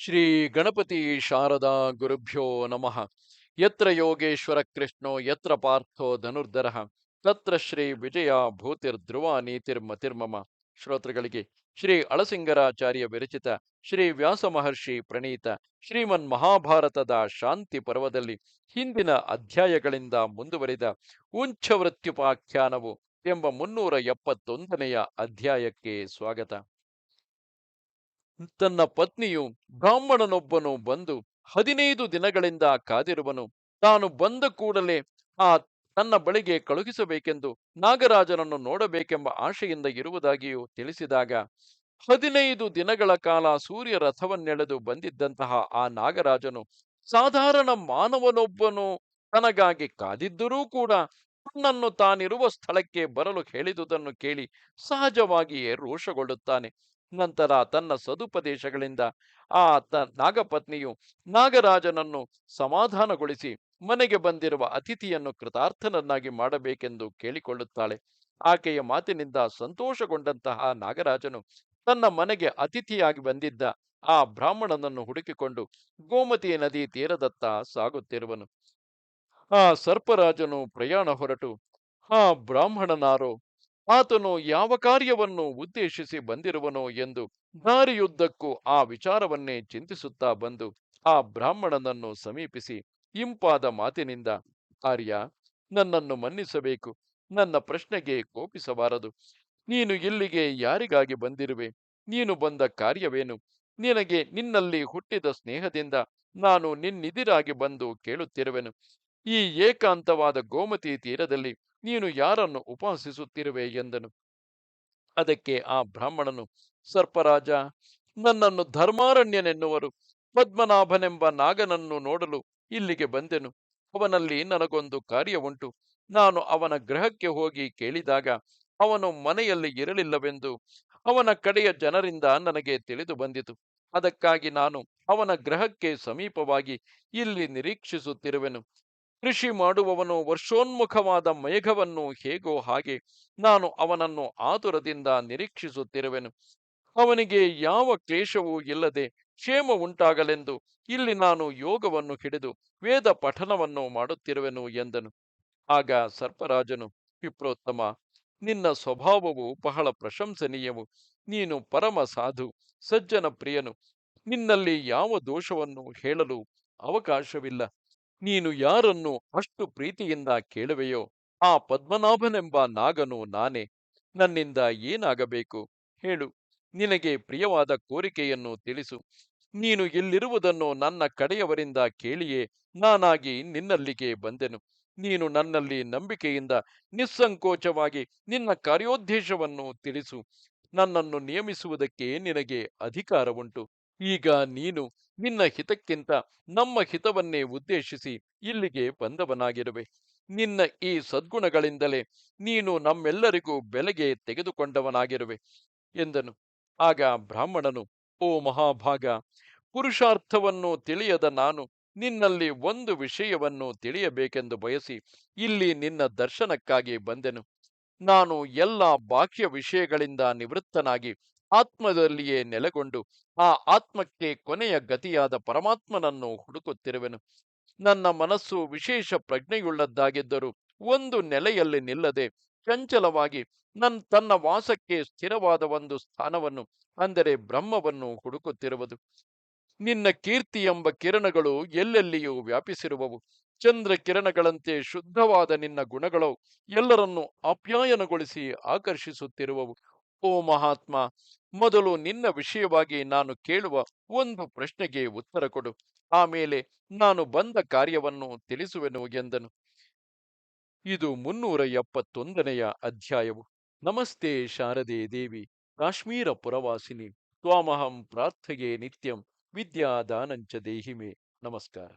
ಶ್ರೀ ಗಣಪತಿ ಶಾರದಾ ಗುರುಭ್ಯೋ ನಮಃ. ಯತ್ರ ಯೋಗೇಶ್ವರ ಕೃಷ್ಣೋ, ಯತ್ರ ಪಾರ್ಥೋ ಧನುರ್ಧರ, ತತ್ರ ಶ್ರೀ ವಿಜಯ ಭೂತಿರ್ಧ್ರುವ ನೀತಿರ್ಮತಿರ್ಮಮ ಶ್ರೋತೃಗಳಿಗೆ ಶ್ರೀ ಅಳಸಿಂಗರಾಚಾರ್ಯ ವಿರಚಿತ ಶ್ರೀ ವ್ಯಾಸ ಮಹರ್ಷಿ ಪ್ರಣೀತ ಶ್ರೀಮನ್ ಮಹಾಭಾರತದ ಶಾಂತಿ ಪರ್ವದಲ್ಲಿ ಹಿಂದಿನ ಅಧ್ಯಾಯಗಳಿಂದ ಮುಂದುವರಿದ ಉಂಚವೃತ್ಯುಪಾಖ್ಯಾನವು ಎಂಬ ಮುನ್ನೂರ ಎಪ್ಪತ್ತೊಂದನೆಯ ಅಧ್ಯಾಯಕ್ಕೆ ಸ್ವಾಗತ. ತನ್ನ ಪತ್ನಿಯು ಬ್ರಾಹ್ಮಣನೊಬ್ಬನು ಬಂದು ಹದಿನೈದು ದಿನಗಳಿಂದ ಕಾದಿರುವನು. ತಾನು ಬಂದ ಕೂಡಲೇ ಆ ತನ್ನ ಬಳಿಗೆ ಕಳುಹಿಸಬೇಕೆಂದು ನಾಗರಾಜನನ್ನು ನೋಡಬೇಕೆಂಬ ಆಶೆಯಿಂದ ಇರುವುದಾಗಿಯೂ ತಿಳಿಸಿದಾಗ, ಹದಿನೈದು ದಿನಗಳ ಕಾಲ ಸೂರ್ಯ ರಥವನ್ನೆಳೆದು ಬಂದಿದ್ದಂತಹ ಆ ನಾಗರಾಜನು ಸಾಧಾರಣ ಮಾನವನೊಬ್ಬನು. ತನಗಾಗಿ ಕಾದಿದ್ದರೂ ಕೂಡ ತನ್ನನ್ನು ತಾನಿರುವ ಸ್ಥಳಕ್ಕೆ ಬರಲು ಹೇಳಿದುದನ್ನು ಕೇಳಿ ಸಹಜವಾಗಿಯೇ ರೋಷಗೊಳ್ಳುತ್ತಾನೆ. ನಂತರ ತನ್ನ ಸದುಪದೇಶಗಳಿಂದ ಆ ನಾಗಪತ್ನಿಯು ನಾಗರಾಜನನ್ನು ಸಮಾಧಾನಗೊಳಿಸಿ ಮನೆಗೆ ಬಂದಿರುವ ಅತಿಥಿಯನ್ನು ಕೃತಾರ್ಥನನ್ನಾಗಿ ಮಾಡಬೇಕೆಂದು ಕೇಳಿಕೊಳ್ಳುತ್ತಾಳೆ. ಆಕೆಯ ಮಾತಿನಿಂದ ಸಂತೋಷಗೊಂಡಂತಹ ನಾಗರಾಜನು ತನ್ನ ಮನೆಗೆ ಅತಿಥಿಯಾಗಿ ಬಂದಿದ್ದ ಆ ಬ್ರಾಹ್ಮಣನನ್ನು ಹುಡುಕಿಕೊಂಡು ಗೋಮತಿ ನದಿ ತೀರದತ್ತ ಸಾಗುತ್ತಿರುವನು. ಆ ಸರ್ಪರಾಜನು ಪ್ರಯಾಣ ಹೊರಟು ಆ ಬ್ರಾಹ್ಮಣನಾರೋ ಆತನು ಯಾವ ಕಾರ್ಯವನ್ನು ಉದ್ದೇಶಿಸಿ ಬಂದಿರುವನೋ ಎಂದು ದಾರಿಯುದ್ದಕ್ಕೂ ಆ ವಿಚಾರವನ್ನೇ ಚಿಂತಿಸುತ್ತಾ ಬಂದು ಆ ಬ್ರಾಹ್ಮಣನನ್ನು ಸಮೀಪಿಸಿ ಇಂಪಾದ ಮಾತಿನಿಂದ, ಆರ್ಯ, ನನ್ನನ್ನು ಮನ್ನಿಸಬೇಕು. ನನ್ನ ಪ್ರಶ್ನೆಗೆ ಕೋಪಿಸಬಾರದು. ನೀನು ಇಲ್ಲಿಗೆ ಯಾರಿಗಾಗಿ ಬಂದಿರುವೆ? ನೀನು ಬಂದ ಕಾರ್ಯವೇನು? ನಿನಗೆ ನಿನ್ನಲ್ಲಿ ಹುಟ್ಟಿದ ಸ್ನೇಹದಿಂದ ನಾನು ನಿನ್ನಿದಿರಾಗಿ ಬಂದು ಕೇಳುತ್ತಿರುವೆನು. ಈ ಏಕಾಂತವಾದ ಗೋಮತಿ ತೀರದಲ್ಲಿ ನೀನು ಯಾರನ್ನು ಉಪಾಸಿಸುತ್ತಿರುವೆ ಎಂದನು. ಅದಕ್ಕೆ ಆ ಬ್ರಾಹ್ಮಣನು, ಸರ್ಪರಾಜ, ನನ್ನನ್ನು ಧರ್ಮಾರಣ್ಯನೆನ್ನುವರು, ಪದ್ಮನಾಭನೆಂಬ ನಾಗನನ್ನು ನೋಡಲು ಇಲ್ಲಿಗೆ ಬಂದೆನು. ಅವನಲ್ಲಿ ನನಗೊಂದು ಕಾರ್ಯ ಉಂಟು ನಾನು ಅವನ ಗೃಹಕ್ಕೆ ಹೋಗಿ ಕೇಳಿದಾಗ, ಅವನು ಮನೆಯಲ್ಲಿ ಇರಲಿಲ್ಲವೆಂದು ಅವನ ಕಡೆಯ ಜನರಿಂದ ನನಗೆ ತಿಳಿದು ಬಂದಿತು. ಅದಕ್ಕಾಗಿ ನಾನು ಅವನ ಗ್ರಹಕ್ಕೆ ಸಮೀಪವಾಗಿ ಇಲ್ಲಿ ನಿರೀಕ್ಷಿಸುತ್ತಿರುವೆನು. ಕೃಷಿ ಮಾಡುವವನು ವರ್ಷೋನ್ಮುಖವಾದ ಮೇಘವನ್ನು ಹೇಗೋ ಹಾಗೆ ನಾನು ಅವನನ್ನು ಆತುರದಿಂದ ನಿರೀಕ್ಷಿಸುತ್ತಿರುವೆನು. ಅವನಿಗೆ ಯಾವ ಕ್ಲೇಶವೂ ಇಲ್ಲದೆ ಕ್ಷೇಮ ಉಂಟಾಗಲೆಂದು ಇಲ್ಲಿ ನಾನು ಯೋಗವನ್ನು ಹಿಡಿದು ವೇದ ಪಠನವನ್ನು ಮಾಡುತ್ತಿರುವೆನು ಎಂದನು. ಆಗ ಸರ್ಪರಾಜನು, ವಿಪ್ರೋತ್ತಮ, ನಿನ್ನ ಸ್ವಭಾವವು ಬಹಳ ಪ್ರಶಂಸನೀಯವು. ನೀನು ಪರಮ ಸಾಧು, ಸಜ್ಜನ ಪ್ರಿಯನು. ನಿನ್ನಲ್ಲಿ ಯಾವ ದೋಷವನ್ನು ಹೇಳಲು ಅವಕಾಶವಿಲ್ಲ. ನೀನು ಯಾರನ್ನು ಅಷ್ಟು ಪ್ರೀತಿಯಿಂದ ಕೇಳುವೆಯೋ ಆ ಪದ್ಮನಾಭನೆಂಬ ನಾಗನು ನಾನೇ. ನನ್ನಿಂದ ಏನಾಗಬೇಕು? ಹೇಳು. ನಿನಗೆ ಪ್ರಿಯವಾದ ಕೋರಿಕೆಯನ್ನು ತಿಳಿಸು. ನೀನು ಎಲ್ಲಿರುವುದನ್ನು ನನ್ನ ಕಡೆಯವರಿಂದ ಕೇಳಿಯೇ ನಾನಾಗಿ ನಿನ್ನಲ್ಲಿಗೆ ಬಂದೆನು. ನೀನು ನನ್ನಲ್ಲಿ ನಂಬಿಕೆಯಿಂದ ನಿಸ್ಸಂಕೋಚವಾಗಿ ನಿನ್ನ ಕಾರ್ಯೋದ್ದೇಶವನ್ನು ತಿಳಿಸು. ನನ್ನನ್ನು ನಿಯಮಿಸುವುದಕ್ಕೆ ನಿನಗೆ ಅಧಿಕಾರವುಂಟು. ಈಗ ನೀನು ನಿನ್ನ ಹಿತಕ್ಕಿಂತ ನಮ್ಮ ಹಿತವನ್ನೇ ಉದ್ದೇಶಿಸಿ ಇಲ್ಲಿಗೆ ಬಂದವನಾಗಿರುವೆ. ನಿನ್ನ ಈ ಸದ್ಗುಣಗಳಿಂದಲೇ ನೀನು ನಮ್ಮೆಲ್ಲರಿಗೂ ಬೆಲೆಗೆ ತೆಗೆದುಕೊಂಡವನಾಗಿರುವೆ, ಎಂದನು. ಆಗ ಬ್ರಾಹ್ಮಣನು, ಓ ಮಹಾಭಾಗ, ಪುರುಷಾರ್ಥವನ್ನು ತಿಳಿಯದ ನಾನು ನಿನ್ನಲ್ಲಿ ಒಂದು ವಿಷಯವನ್ನು ತಿಳಿಯಬೇಕೆಂದು ಬಯಸಿ ಇಲ್ಲಿ ನಿನ್ನ ದರ್ಶನಕ್ಕಾಗಿ ಬಂದೆನು. ನಾನು ಎಲ್ಲ ಬಾಹ್ಯ ವಿಷಯಗಳಿಂದ ನಿವೃತ್ತನಾಗಿ ಆತ್ಮದಲ್ಲಿಯೇ ನೆಲೆಗೊಂಡು ಆ ಆತ್ಮಕ್ಕೆ ಕೊನೆಯ ಗತಿಯಾದ ಪರಮಾತ್ಮನನ್ನು ಹುಡುಕುತ್ತಿರುವೆನು. ನನ್ನ ಮನಸ್ಸು ವಿಶೇಷ ಪ್ರಜ್ಞೆಯುಳ್ಳದ್ದಾಗಿದ್ದರೂ ಒಂದು ನೆಲೆಯಲ್ಲಿ ನಿಲ್ಲದೆ ಚಂಚಲವಾಗಿ ನನ್ ತನ್ನ ವಾಸಕ್ಕೆ ಸ್ಥಿರವಾದ ಒಂದು ಸ್ಥಾನವನ್ನು, ಅಂದರೆ ಬ್ರಹ್ಮವನ್ನು ಹುಡುಕುತ್ತಿರುವುದು. ನಿನ್ನ ಕೀರ್ತಿ ಎಂಬ ಕಿರಣಗಳು ಎಲ್ಲೆಲ್ಲಿಯೂ ವ್ಯಾಪಿಸಿರುವವು. ಚಂದ್ರ ಕಿರಣಗಳಂತೆ ಶುದ್ಧವಾದ ನಿನ್ನ ಗುಣಗಳು ಎಲ್ಲರನ್ನೂ ಅಪ್ಯಾಯನಗೊಳಿಸಿ ಆಕರ್ಷಿಸುತ್ತಿರುವವು. ಓ ಮಹಾತ್ಮ, ಮೊದಲು ನಿನ್ನ ವಿಷಯವಾಗಿ ನಾನು ಕೇಳುವ ಒಂದು ಪ್ರಶ್ನೆಗೆ ಉತ್ತರ ಕೊಡು. ಆಮೇಲೆ ನಾನು ಬಂದ ಕಾರ್ಯವನ್ನು ತಿಳಿಸುವೆನು ಎಂದನು. ಇದು ಮುನ್ನೂರ ಎಪ್ಪತ್ತೊಂದನೆಯ ಅಧ್ಯಾಯವು. ನಮಸ್ತೆ ಶಾರದೆ ದೇವಿ, ಕಾಶ್ಮೀರ ಪುರವಾಸಿನಿ, ತ್ವಾಮಹಂ ಪ್ರಾರ್ಥೆಯೇ ನಿತ್ಯಂ ವಿದ್ಯಾದಾನಂಚ ದೇಹಿಮೆ. ನಮಸ್ಕಾರ.